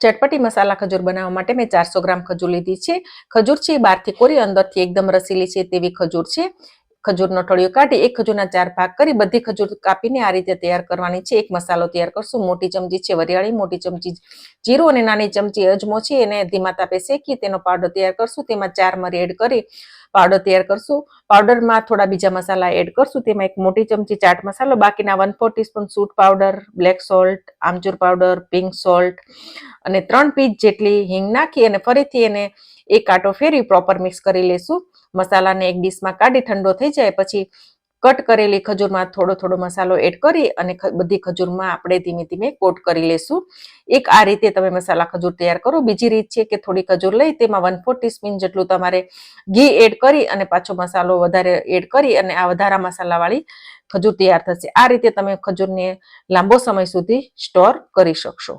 ચટપટી મસાલા ખજૂર બનાવવા માટે મેં ચારસો ગ્રામ ખજૂર લીધી છે. ખજૂર છે એ બહારથી કોરી, અંદરથી એકદમ રસીલી છે તેવી ખજૂર છે. ખજૂરનો ટળિયો કાઢી એક ખજૂરના ચાર ભાગ કરી બધી ખજૂર કાપીને આ રીતે તૈયાર કરવાની છે. એક મસાલો તૈયાર કરશું. મોટી ચમચી છે વરિયાળી, મોટી ચમચી જીરું અને નાની ચમચી અજમો છે. એને ધીમા તાપે શેકી તેનો પાવડર તૈયાર કરશું. તેમાં ચાર મરી એડ કરી પાવડર તૈયાર કરશું. પાવડરમાં થોડા બીજા મસાલા એડ કરશું. તેમાં એક મોટી ચમચી ચાટ મસાલો, બાકીના one four teaspoon suit powder, black salt, amchur powder, pink salt અને ત્રણ પીસ જેટલી હિંગ નાખી અને ફરીથી એને એક કાંટો ફેરવી પ્રોપર મિક્સ કરી લેશું. મસાલાને એક ડીશમાં કાઢી ઠંડો થઈ જાય પછી કટ કરેલી ખજૂરમાં થોડો થોડો મસાલો એડ કરી અને બધી ખજૂરમાં આપણે ધીમે ધીમે કોટ કરી લેશું. એક આ રીતે તમે મસાલા ખજૂર તૈયાર કરો. બીજી રીત છે કે થોડી ખજૂર લઈ તેમાં વન ફોર ટીસ્પૂન જેટલું તમારે ઘી એડ કરી અને પાછો મસાલો વધારે એડ કરી અને આ વધારા મસાલાવાળી ખજૂર તૈયાર થશે. આ રીતે તમે ખજૂરને લાંબો સમય સુધી સ્ટોર કરી શકશો.